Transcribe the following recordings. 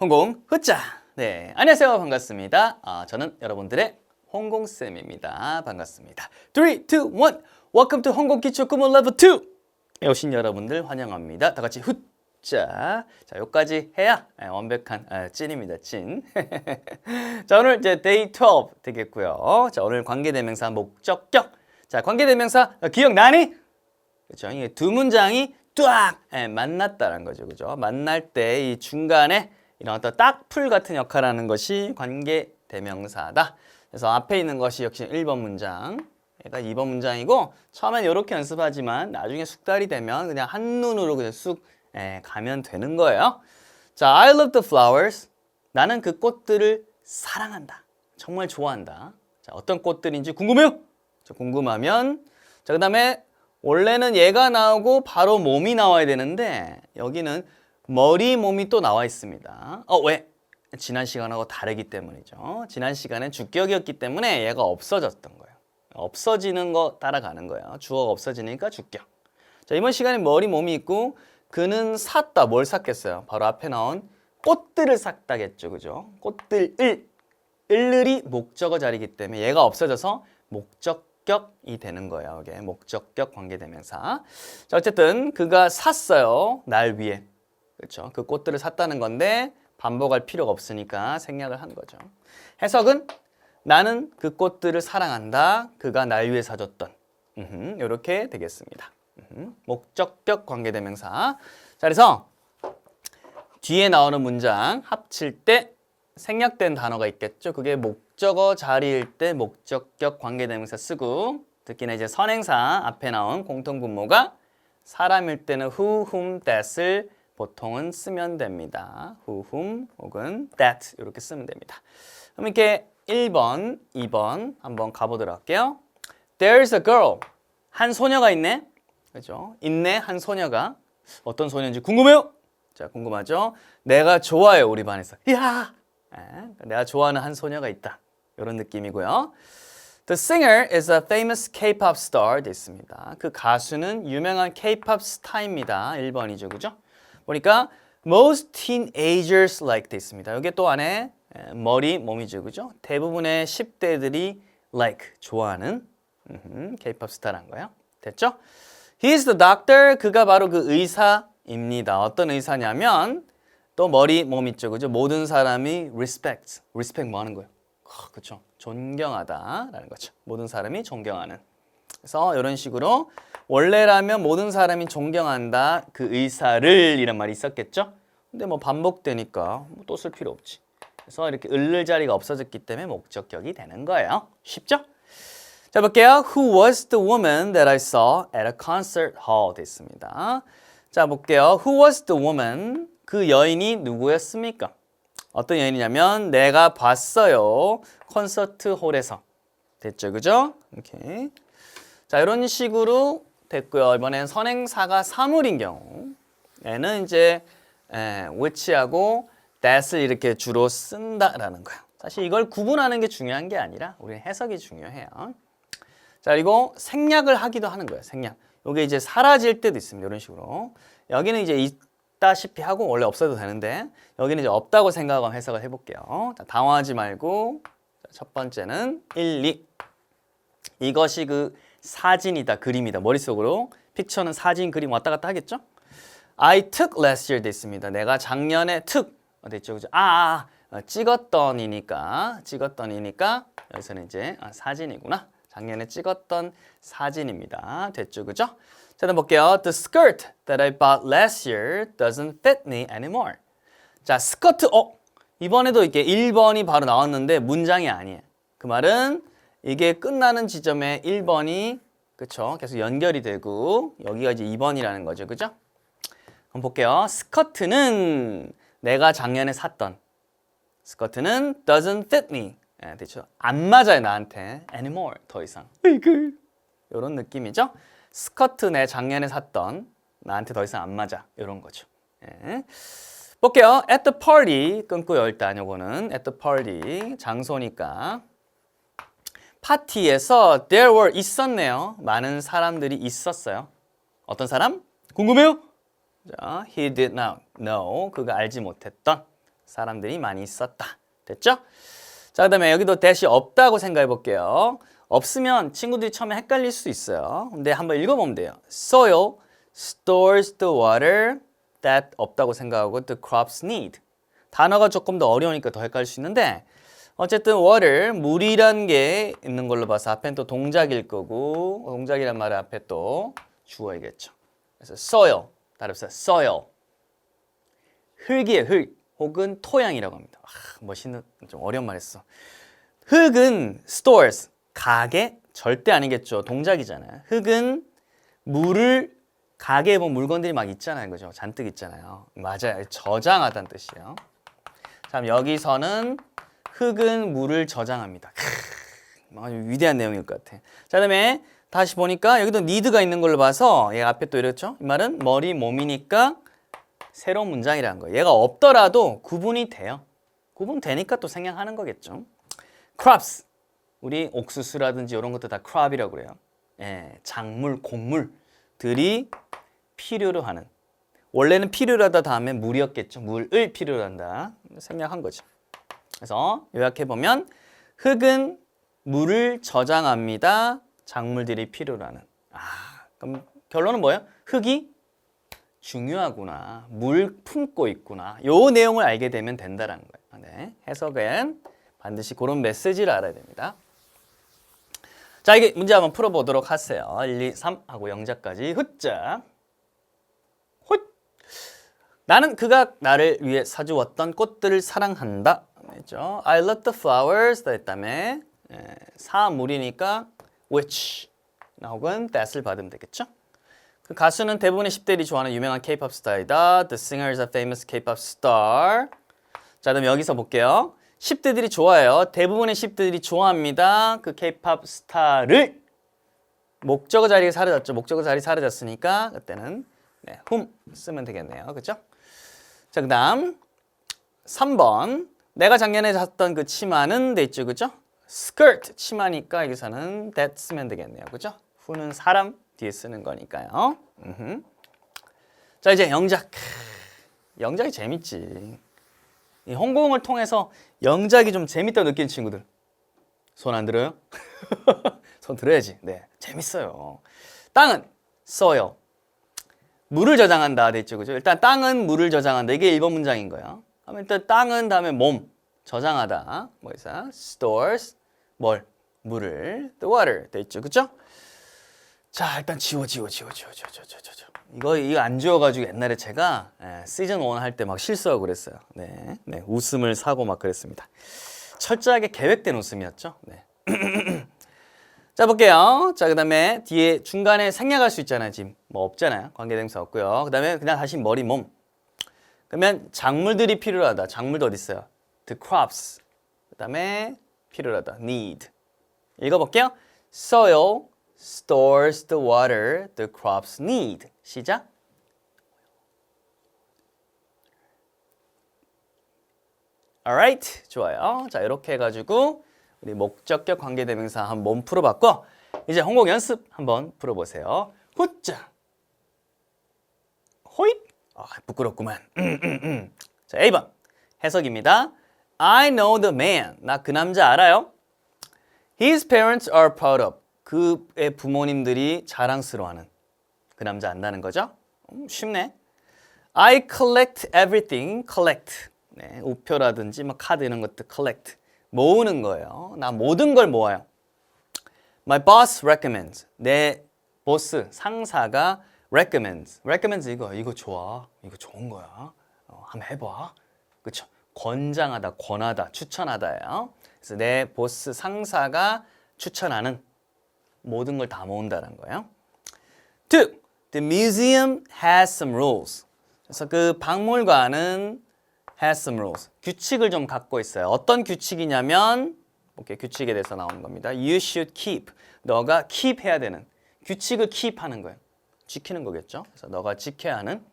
홍공 흐짜. 네, 안녕하세요. 반갑습니다. 아, 저는 여러분들의 홍공쌤입니다. 반갑습니다. 3, 2, 1. Welcome to 홍공 기초 구문 레벨 2. 오신 여러분들 환영합니다. 다 같이 흐짜. 자, 여기까지 해야 예, 완벽한 아, 찐입니다. 찐. 자, 오늘 이제 데이 12 되겠고요. 자, 오늘 관계대명사 목적격. 자, 관계대명사 어, 기억나니? 그렇죠. 이게 두 문장이 뚜악 예, 만났다는 거죠. 그죠? 만날 때 이 중간에 이런 어떤 딱풀 같은 역할을 하는 것이 관계 대명사다. 그래서 앞에 있는 것이 역시 1번 문장. 얘가 2번 문장이고 처음엔 이렇게 연습하지만 나중에 숙달이 되면 그냥 한눈으로 그냥 쑥 예, 가면 되는 거예요. 자, I love the flowers. 나는 그 꽃들을 사랑한다. 정말 좋아한다. 자, 어떤 꽃들인지 궁금해요? 자, 궁금하면 자, 그다음에 원래는 얘가 나오고 바로 몸이 나와야 되는데 여기는 머리 몸이 또 나와 있습니다. 어, 왜? 지난 시간하고 다르기 때문이죠. 지난 시간엔 주격이었기 때문에 얘가 없어졌던 거예요. 없어지는 거 따라가는 거예요. 주어가 없어지니까 주격. 자, 이번 시간에 머리 몸이 있고 그는 샀다. 뭘 샀겠어요? 바로 앞에 나온 꽃들을 샀다겠죠. 그죠? 꽃들을 을을이 목적어 자리이기 때문에 얘가 없어져서 목적 격이 되는 거예요. 이게 목적격 관계대명사. 자, 어쨌든 그가 샀어요. 날 위해. 그렇죠. 그 꽃들을 샀다는 건데 반복할 필요가 없으니까 생략을 한 거죠. 해석은 나는 그 꽃들을 사랑한다. 그가 날 위해 사줬던. 이렇게 되겠습니다. 목적격 관계대명사. 자, 그래서 뒤에 나오는 문장 합칠 때 생략된 단어가 있겠죠. 그게 목적어 자리일 때 목적격 관계대명사 쓰고 특히나 이제 선행사 앞에 나온 공통분모가 사람일 때는 who, whom, that을 보통은 쓰면 됩니다. who, whom 혹은 that 이렇게 쓰면 됩니다. 그럼 이렇게 1번, 2번 한번 가보도록 할게요. There's a girl. 한 소녀가 있네. 그죠? 있네, 한 소녀가. 어떤 소녀인지 궁금해요? 자, 궁금하죠? 내가 좋아요, 우리 반에서. 이야! 네, 내가 좋아하는 한 소녀가 있다. 이런 느낌이고요. The singer is a famous K-pop star 됐습니다. 그 가수는 유명한 K-pop 스타입니다. 1번이죠. 그죠? 보니까 most teenagers like 돼 있습니다. 여기 또 안에 머리, 몸이죠. 그죠? 대부분의 10대들이 like, 좋아하는 K-pop 스타란 거예요. 됐죠? He's the doctor. 그가 바로 그 의사입니다. 어떤 의사냐면 또 머리, 몸 있죠. 그죠? 모든 사람이 respect. respect 뭐 하는 거예요? 그렇죠. 존경하다라는 거죠. 모든 사람이 존경하는. 그래서 이런 식으로 원래라면 모든 사람이 존경한다 그 의사를 이란 말이 있었겠죠? 근데 뭐 반복되니까 뭐 또 쓸 필요 없지. 그래서 이렇게 을를 자리가 없어졌기 때문에 목적격이 되는 거예요. 쉽죠? 자 볼게요. Who was the woman that I saw at a concert hall? 됐습니다. 자 볼게요. Who was the woman? 그 여인이 누구였습니까? 어떤 여인이냐면 내가 봤어요. 콘서트 홀에서. 됐죠, 그죠? 오케이. 자, 이런 식으로 됐고요. 이번엔 선행사가 사물인 경우 얘는 이제 에, which하고 that을 이렇게 주로 쓴다라는 거예요. 사실 이걸 구분하는 게 중요한 게 아니라 우리 해석이 중요해요. 자, 그리고 생략을 하기도 하는 거예요. 생략. 이게 이제 사라질 때도 있습니다. 이런 식으로. 여기는 이제 있다시피 하고 원래 없어도 되는데 여기는 이제 없다고 생각하고 해석을 해볼게요. 자, 당황하지 말고 첫 번째는 1, 2 이것이 그 사진이다, 그림이다. 머릿속으로 픽처는 사진, 그림 왔다 갔다 하겠죠? I took last year 됐습니다. 내가 작년에 took 됐죠, 그죠? 아, 아, 아 찍었던 이니까 찍었던 이니까 여기서는 이제 아, 사진이구나. 작년에 찍었던 사진입니다. 됐죠, 그죠? 자, 다음 볼게요. The skirt that I bought last year doesn't fit me anymore. 자, 스커트, 어? 이번에도 이렇게 1번이 바로 나왔는데 문장이 아니에요. 그 말은 이게 끝나는 지점에 1번이 그쵸? 계속 연결이 되고 여기가 이제 2번이라는 거죠. 그죠? 그럼 볼게요. 스커트는 내가 작년에 샀던 스커트는 doesn't fit me. 예, 됐죠? 안 맞아요, 나한테. anymore. 더 이상. 이런 느낌이죠? 스커트 내 작년에 샀던 나한테 더 이상 안 맞아. 이런 거죠. 예. 볼게요. at the party 끊고요. 일단 요거는 at the party 장소니까 파티에서 there were 있었네요. 많은 사람들이 있었어요. 어떤 사람? 궁금해요? 자, he did not know. 그가 알지 못했던 사람들이 많이 있었다. 됐죠? 자, 그 다음에 여기도 대시 없다고 생각해 볼게요. 없으면 친구들이 처음에 헷갈릴 수 있어요. 근데 한번 읽어보면 돼요. Soil stores the water that 없다고 생각하고 the crops need. 단어가 조금 더 어려우니까 더 헷갈릴 수 있는데 어쨌든 water 물이란 게 있는 걸로 봐서 앞엔 또 동작일 거고 동작이란 말은 앞에 또 주어이겠죠. 그래서 soil 따라서 soil 흙이에요 흙 혹은 토양이라고 합니다. 아, 멋있는 좀 어려운 말 했어. 흙은 stores 가게 절대 아니겠죠. 동작이잖아요. 흙은 물을 가게에 보면 물건들이 막 있잖아요. 그죠? 잔뜩 있잖아요. 맞아요. 저장하다는 뜻이에요. 자, 여기서는 흙은 물을 저장합니다. 크, 아주 위대한 내용일 것 같아. 자, 그다음에 다시 보니까 여기도 니드가 있는 걸로 봐서 얘 앞에 또 이랬죠? 이 말은 머리 몸이니까 새로운 문장이라는 거예요. 얘가 없더라도 구분이 돼요. 구분되니까 또 생략하는 거겠죠. crops 우리 옥수수라든지 이런 것도 다 crop이라고 그래요. 예, 작물, 곡물들이 필요로 하는 원래는 필요로 하다 다음에 물이었겠죠. 물을 필요로 한다. 생략한 거죠. 그래서 요약해 보면 흙은 물을 저장합니다. 작물들이 필요로 하는. 아, 그럼 결론은 뭐예요? 흙이 중요하구나. 물 품고 있구나. 요 내용을 알게 되면 된다라는 거예요. 네. 해석은 반드시 그런 메시지를 알아야 됩니다. 자, 이게 문제 한번 풀어보도록 하세요. 1, 2, 3 하고 영자까지 훗자. 훗. 나는 그가 나를 위해 사주었던 꽃들을 사랑한다. 했죠. I love the flowers. 다 했다음에 예, 사물이니까 which 혹은 that을 받으면 되겠죠. 그 가수는 대부분의 10대들이 좋아하는 유명한 K-pop 스타이다. The singer is a famous K-pop star. 자, 그럼 여기서 볼게요. 10대들이 좋아해요. 대부분의 10대들이 좋아합니다. 그 K-pop 스타를 목적어 자리에 사라졌죠. 목적어 자리 사라졌으니까 그때는 네, whom 쓰면 되겠네요. 그렇죠? 자, 그다음 3번. 내가 작년에 샀던 그 치마는 돼 있죠. 그죠? skirt 치마니까 여기서는 that 쓰면 되겠네요. 그죠? who는 사람 뒤에 쓰는 거니까요. 음흠. 자, 이제 영작. 영작이 재밌지. 이 홍콩을 통해서 영작이 좀 재밌다 느끼는 친구들 손 안 들어요? 손 들어야지. 네, 재밌어요. 땅은 써요. 물을 저장한다 돼 있죠, 그죠? 일단 땅은 물을 저장한다. 이게 1번 문장인 거예요. 그럼 일단 땅은 다음에 몸 저장하다. 뭐 있어? stores 뭘 물을 the water 돼 있죠, 그죠? 자, 일단 지워, 지워, 지워, 지워, 지워, 지워, 지워, 지워. 이거 이거 안 지워가지고 옛날에 제가 예, 시즌 1 할 때 막 실수하고 그랬어요. 네, 네, 웃음을 사고 막 그랬습니다. 철저하게 계획된 웃음이었죠. 네. 자 볼게요. 자 그 다음에 뒤에 중간에 생략할 수 있잖아요. 지금 뭐 없잖아요. 관계대명사 없고요. 그 다음에 그냥 다시 머리 몸. 그러면 작물들이 필요하다. 작물도 어디 있어요? The crops. 그 다음에 필요하다. Need. 읽어볼게요. Soil stores the water the crops need. 시작. alright. 좋아요. 자, 이렇게 해가지고 우리 목적격 관계대명사 한번 풀어봤고 이제 홍콩 연습 한번 풀어보세요. 후자. 호잇. 아, 부끄럽구만. 음, 음, 음. 자, A번. 해석입니다. I know the man. 나 그 남자 알아요. His parents are proud of. 그의 부모님들이 자랑스러워하는 그 남자 안다는 거죠? 음, 쉽네. I collect everything. collect. 네, 우표라든지 뭐 카드 이런 것들 collect. 모으는 거예요. 나 모든 걸 모아요. My boss recommends. 내 보스, 상사가 recommends. recommends 이거 이거 좋아. 이거 좋은 거야. 어, 한번 해 봐. 그쵸? 권장하다, 권하다, 추천하다예요. 그래서 내 보스, 상사가 추천하는 모든 걸 다 모은다는 거예요. Two, the museum has some rules. 그래서 그 박물관은 has some rules. 규칙을 좀 갖고 있어요. 어떤 규칙이냐면 오케이, 규칙에 대해서 나오는 겁니다. You should keep. 너가 keep 해야 되는 규칙을 keep 하는 거예요. 지키는 거겠죠. 그래서 너가 지켜야 하는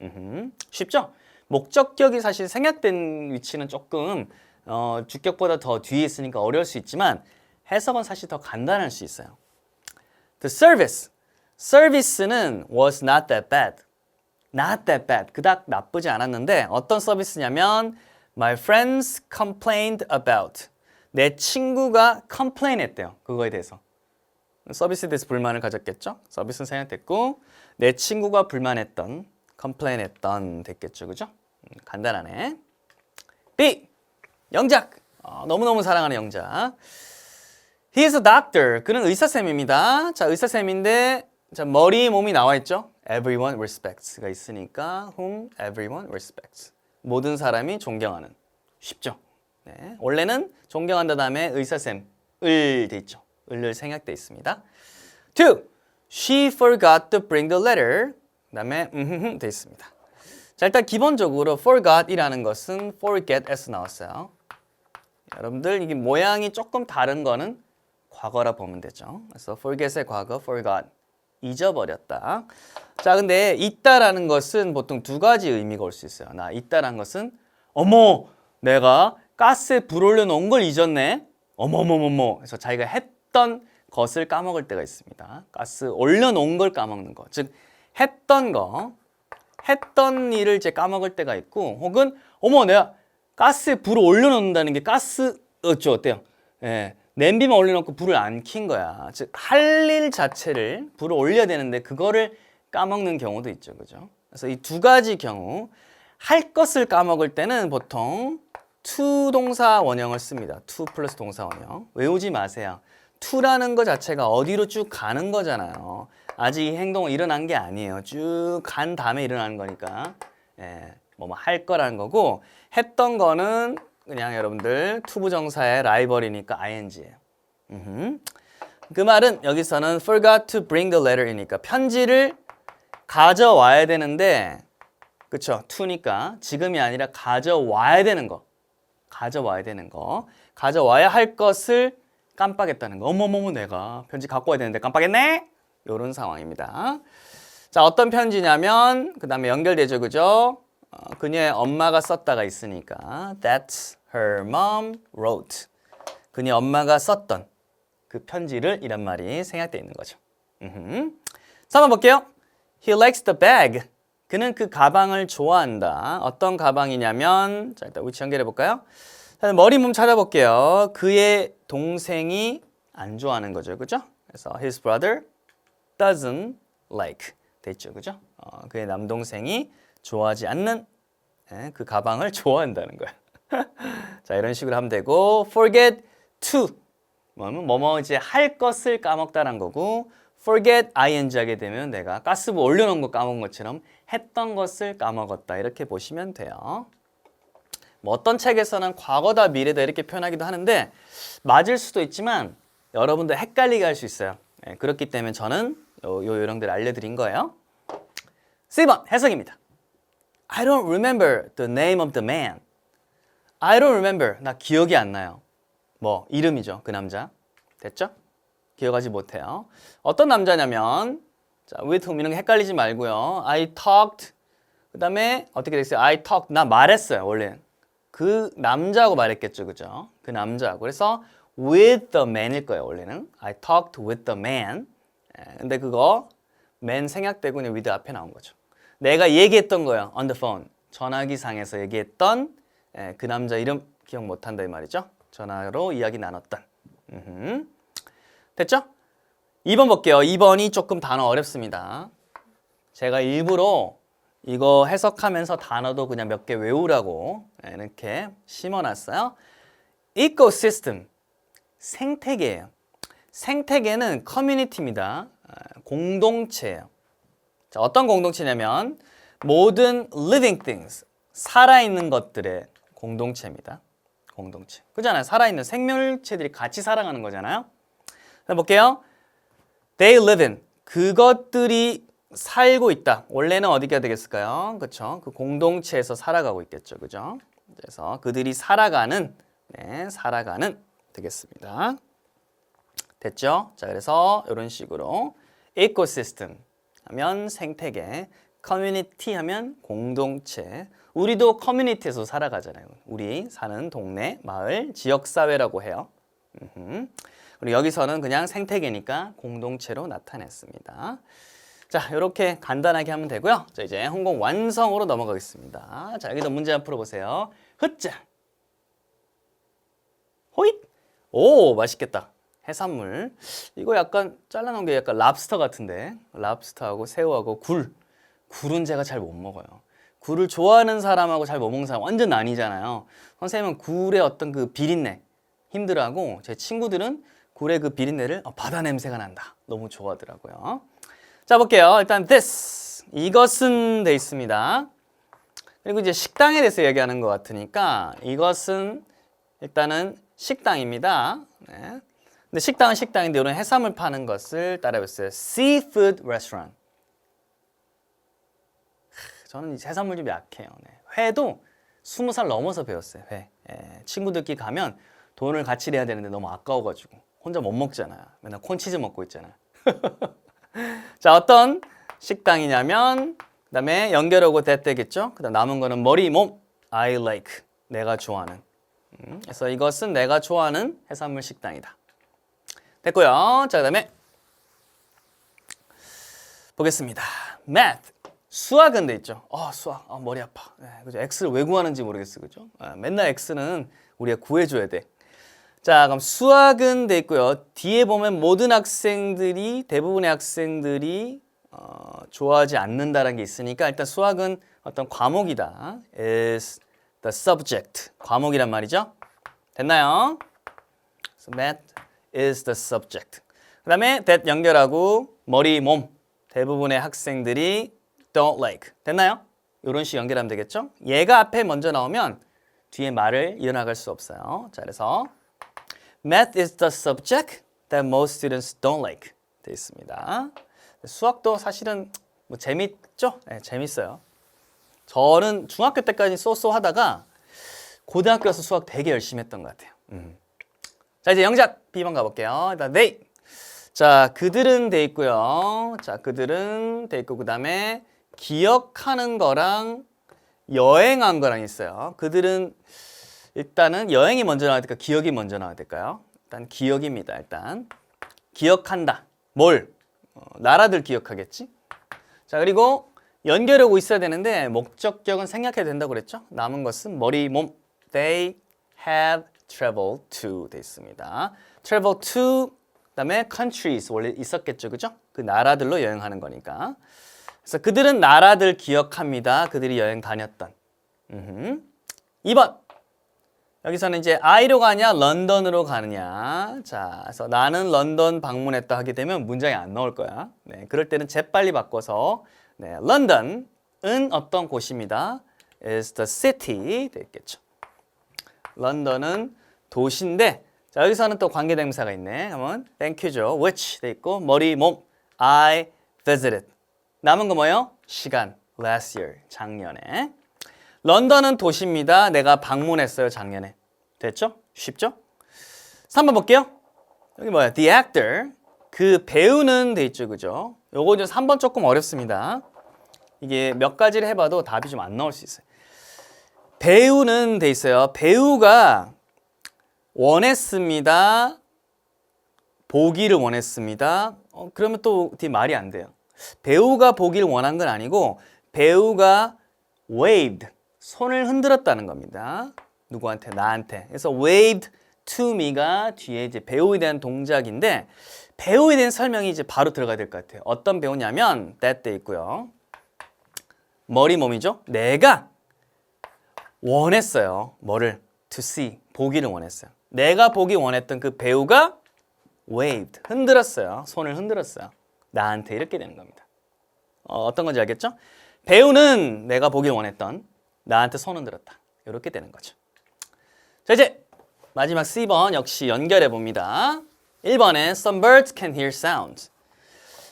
음흠. 쉽죠? 목적격이 사실 생략된 위치는 조금 어, 주격보다 더 뒤에 있으니까 어려울 수 있지만 해석은 사실 더 간단할 수 있어요. The service. 서비스는 was not that bad. not that bad. 그닥 나쁘지 않았는데 어떤 서비스냐면 my friends complained about. 내 친구가 complain 했대요. 그거에 대해서. 서비스에 대해서 불만을 가졌겠죠? 서비스는 생략됐고 내 친구가 불만했던 complain 했던 됐겠죠. 그죠? 음, 간단하네. B. 영작. 어, 너무너무 사랑하는 영작. He is a doctor. 그는 의사쌤입니다. 자, 의사쌤인데 자, 머리, 몸이 나와 있죠? Everyone respects가 있으니까 whom everyone respects. 모든 사람이 존경하는. 쉽죠? 네. 원래는 존경한다 다음에 의사쌤 을 돼 있죠. 을을 생략돼 있습니다. Two. She forgot to bring the letter. 그 다음에 음흠흠 돼 있습니다. 자, 일단 기본적으로 forgot이라는 것은 forget에서 나왔어요. 여러분들 이게 모양이 조금 다른 거는 과거라 보면 되죠. 그래서 forget의 과거 forgot 잊어버렸다. 자, 근데 있다라는 것은 보통 두 가지 의미가 올 수 있어요. 나 있다라는 것은 어머, 내가 가스에 불 올려놓은 걸 잊었네. 어머머머머. 그래서 자기가 했던 것을 까먹을 때가 있습니다. 가스 올려놓은 걸 까먹는 거. 즉 했던 거, 했던 일을 이제 까먹을 때가 있고, 혹은 어머 내가 가스에 불을 올려놓는다는 게 가스 어쩌 어때요? 예, 냄비만 올려놓고 불을 안 킨 거야. 즉 할 일 자체를 불을 올려야 되는데 그거를 까먹는 경우도 있죠, 그죠? 그래서 이 두 가지 경우 할 것을 까먹을 때는 보통 to 동사 원형을 씁니다. to 플러스 동사 원형 외우지 마세요. to라는 거 자체가 어디로 쭉 가는 거잖아요. 아직 이 행동은 일어난 게 아니에요. 쭉 간 다음에 일어나는 거니까. 예, 뭐뭐 할 거라는 거고 했던 거는 그냥 여러분들 투부정사의 라이벌이니까 ing예요. 음흠. 그 말은 여기서는 forgot to bring the letter이니까 편지를 가져와야 되는데 그쵸? to니까 지금이 아니라 가져와야 되는 거. 가져와야 되는 거. 가져와야 할 것을 깜빡했다는 거. 어머머머 내가 편지 갖고 와야 되는데 깜빡했네? 이런 상황입니다. 자 어떤 편지냐면 그 다음에 연결되죠 그죠? 어, 그녀의 엄마가 썼다가 있으니까. That her mom wrote. 그녀 엄마가 썼던 그 편지를 이란 말이 생략되어 있는 거죠. 자 한번 볼게요. He likes the bag. 그는 그 가방을 좋아한다. 어떤 가방이냐면 자 일단 위치 연결해 볼까요? 자, 머리 몸 찾아볼게요. 그의 동생이 안 좋아하는 거죠. 그죠? 그래서 his brother doesn't like. 됐죠. 그죠? 어, 그의 남동생이 좋아하지 않는 예, 그 가방을 좋아한다는 거야. 자 이런 식으로 하면 되고 forget to 뭐면 뭐뭐 이제 할 것을 까먹다란 거고 forget ing 하게 되면 내가 가스불 올려놓은 거 까먹은 것처럼 했던 것을 까먹었다 이렇게 보시면 돼요. 뭐 어떤 책에서는 과거다 미래다 이렇게 표현하기도 하는데 맞을 수도 있지만 여러분들 헷갈리게 할 수 있어요. 예, 그렇기 때문에 저는 요, 요 요령들 알려드린 거예요. 4번 해석입니다. I don't remember the name of the man. I don't remember. 나 기억이 안 나요. 뭐 이름이죠. 그 남자. 됐죠? 기억하지 못해요. 어떤 남자냐면 자, with whom 이런 거 헷갈리지 말고요. I talked 그다음에 어떻게 됐어요? I talked 나 말했어요. 원래 그 남자하고 말했겠죠. 그죠? 그 남자하고. 그래서 with the man일 거예요. 원래는 I talked with the man. 예, 근데 그거 man 생략되고 그냥 with 앞에 나온 거죠. 내가 얘기했던 거예요. on the phone. 전화기상에서 얘기했던 예, 그 남자 이름 기억 못한다 이 말이죠. 전화로 이야기 나눴던. 음흠. 됐죠? 2번 볼게요. 2번이 조금 단어 어렵습니다. 제가 일부러 이거 해석하면서 단어도 그냥 몇 개 외우라고 예, 이렇게 심어놨어요. 이코시스템 생태계예요. 생태계는 커뮤니티입니다. 아, 공동체예요. 자, 어떤 공동체냐면 모든 living things 살아있는 것들의 공동체입니다. 공동체. 그잖아요. 살아있는 생명체들이 같이 살아가는 거잖아요. 자, 볼게요. They live in 그것들이 살고 있다. 원래는 어디가 되겠을까요? 그렇죠. 그 공동체에서 살아가고 있겠죠. 그죠? 그래서 그들이 살아가는 네, 살아가는 되겠습니다. 됐죠? 자, 그래서 이런 식으로 ecosystems 하면 생태계, 커뮤니티 하면 공동체. 우리도 커뮤니티에서 살아가잖아요. 우리 사는 동네, 마을, 지역 사회라고 해요. 그리고 여기서는 그냥 생태계니까 공동체로 나타냈습니다. 자, 이렇게 간단하게 하면 되고요. 자, 이제 홍공 완성으로 넘어가겠습니다. 자, 여기도 문제 한번 풀어보세요. 흐자. 호잇. 오, 맛있겠다. 해산물. 이거 약간 잘라놓은 게 약간 랍스터 같은데. 랍스터하고 새우하고 굴. 굴은 제가 잘 못 먹어요. 굴을 좋아하는 사람하고 잘 못 먹는 사람 완전 나뉘잖아요. 선생님은 굴의 어떤 그 비린내 힘들어하고 제 친구들은 굴의 그 비린내를 어, 바다 냄새가 난다. 너무 좋아하더라고요. 자 볼게요. 일단 this 이것은 돼 있습니다. 그리고 이제 식당에 대해서 얘기하는 것 같으니까 이것은 일단은 식당입니다. 네. 근데 식당은 식당인데 이런 해산물 파는 것을 따라해보세요. Seafood restaurant. 하, 저는 이제 해산물 좀 약해요. 네. 회도 스무 살 넘어서 배웠어요. 회. 예, 친구들끼리 가면 돈을 같이 내야 되는데 너무 아까워가지고 혼자 못 먹잖아요. 맨날 콘치즈 먹고 있잖아요. 자 어떤 식당이냐면 그다음에 연결하고 되겠죠. 그다음 남은 거는 머리 몸 I like 내가 좋아하는. 음, 그래서 이것은 내가 좋아하는 해산물 식당이다. 됐고요. 자 그다음에 보겠습니다. math 수학은 돼 있죠. 아 수학 아, 머리 아파. 네, 그죠. x를 왜 구하는지 모르겠어, 그죠? 아, 맨날 x는 우리가 구해 줘야 돼. 자, 그럼 수학은 돼 있고요. 뒤에 보면 모든 학생들이 대부분의 학생들이 어, 좋아하지 않는다라는 게 있으니까 일단 수학은 어떤 과목이다. is the subject. 과목이란 말이죠. 됐나요? So math is the subject. 그다음에 that 연결하고 머리 몸 대부분의 학생들이 don't like. 됐나요? 이런 식 연결하면 되겠죠? 얘가 앞에 먼저 나오면 뒤에 말을 이어나갈 수 없어요. 자, 그래서 Math is the subject that most students don't like. 돼 있습니다. 수학도 사실은 뭐 재밌죠? 네, 재밌어요. 저는 중학교 때까지 쏘쏘 하다가 고등학교 가서 수학 되게 열심히 했던 것 같아요. 음. 자 이제 영작 B번 가볼게요. 일단 they. 자 그들은 돼 있고요. 자 그들은 돼 있고 그 다음에 기억하는 거랑 여행한 거랑 있어요. 그들은 일단은 여행이 먼저 나와야 될까 기억이 먼저 나와야 될까요? 일단 기억입니다. 일단 기억한다. 뭘? 어, 나라들 기억하겠지? 자 그리고 연결하고 있어야 되는데 목적격은 생략해도 된다고 그랬죠? 남은 것은 머리, 몸. They have traveled to 돼 있습니다. travel to 그다음에 countries 원래 있었겠죠, 그죠? 그 나라들로 여행하는 거니까. 그래서 그들은 나라들 기억합니다. 그들이 여행 다녔던. 음흠. 2번. 여기서는 이제 I로 가냐, 런던으로 가느냐. 자, 그래서 나는 런던 방문했다 하게 되면 문장이 안 나올 거야. 네, 그럴 때는 재빨리 바꿔서 네, 런던은 어떤 곳입니다. is the city 되겠죠. 런던은 도시인데 자, 여기서는 또 관계대명사가 있네. 그러면 thank유죠. which 돼 있고 머리, 몸 I visited. 남은 거 뭐예요? 시간. last year. 작년에. 런던은 도시입니다. 내가 방문했어요, 작년에. 됐죠? 쉽죠? 3번 볼게요. 여기 뭐야? The actor. 그 배우는 돼 있죠, 그죠? 요거 이제 3번 조금 어렵습니다. 이게 몇 가지를 해봐도 답이 좀 안 나올 수 있어요. 배우는 돼 있어요. 배우가 원했습니다. 보기를 원했습니다. 어, 그러면 또 뒤에 말이 안 돼요. 배우가 보기를 원한 건 아니고 배우가 waved 손을 흔들었다는 겁니다. 누구한테? 나한테. 그래서 waved to me가 뒤에 이제 배우에 대한 동작인데 배우에 대한 설명이 이제 바로 들어가야 될 것 같아요. 어떤 배우냐면 that 돼 있고요. 머리 몸이죠. 내가 원했어요. 뭐를? to see 보기를 원했어요. 내가 보기 원했던 그 배우가 waved 흔들었어요. 손을 흔들었어요. 나한테 이렇게 되는 겁니다. 어, 어떤 건지 알겠죠? 배우는 내가 보길 원했던 나한테 손 흔들었다. 이렇게 되는 거죠. 자 이제 마지막 C번 역시 연결해 봅니다. 1번에 Some birds can hear sounds.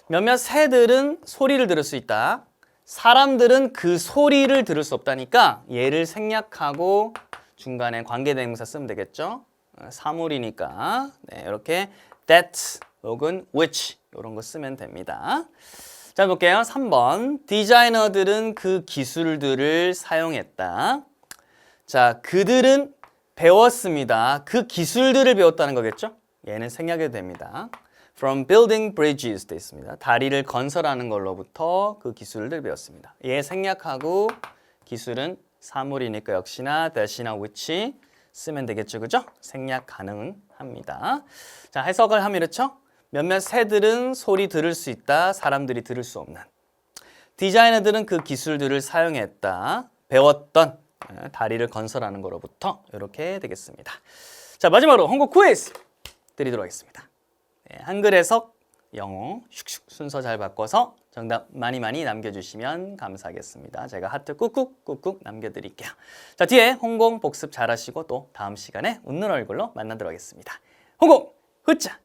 몇몇 새들은 소리를 들을 수 있다. 사람들은 그 소리를 들을 수 없다니까 얘를 생략하고 중간에 관계대명사 쓰면 되겠죠. 어, 사물이니까 네, 이렇게 that 혹은 which 이런 거 쓰면 됩니다. 자 볼게요. 3번 디자이너들은 그 기술들을 사용했다. 자 그들은 배웠습니다. 그 기술들을 배웠다는 거겠죠. 얘는 생략해도 됩니다. From building bridges 돼 있습니다. 다리를 건설하는 걸로부터 그 기술을 배웠습니다. 얘 생략하고 기술은 사물이니까 역시나 that이나 which 쓰면 되겠죠, 그죠? 생략 가능합니다. 자 해석을 하면 이렇죠. 몇몇 새들은 소리 들을 수 있다, 사람들이 들을 수 없는. 디자이너들은 그 기술들을 사용했다, 배웠던 예, 다리를 건설하는 거로부터 이렇게 되겠습니다. 자 마지막으로 홍보 퀴즈 드리도록 하겠습니다. 네, 한글 해석, 영어 슉슉 순서 잘 바꿔서 정답 많이 많이 남겨주시면 감사하겠습니다. 제가 하트 꾹꾹 꾹꾹 남겨드릴게요. 자 뒤에 홍공 복습 잘하시고 또 다음 시간에 웃는 얼굴로 만나도록 하겠습니다. 홍공 흐자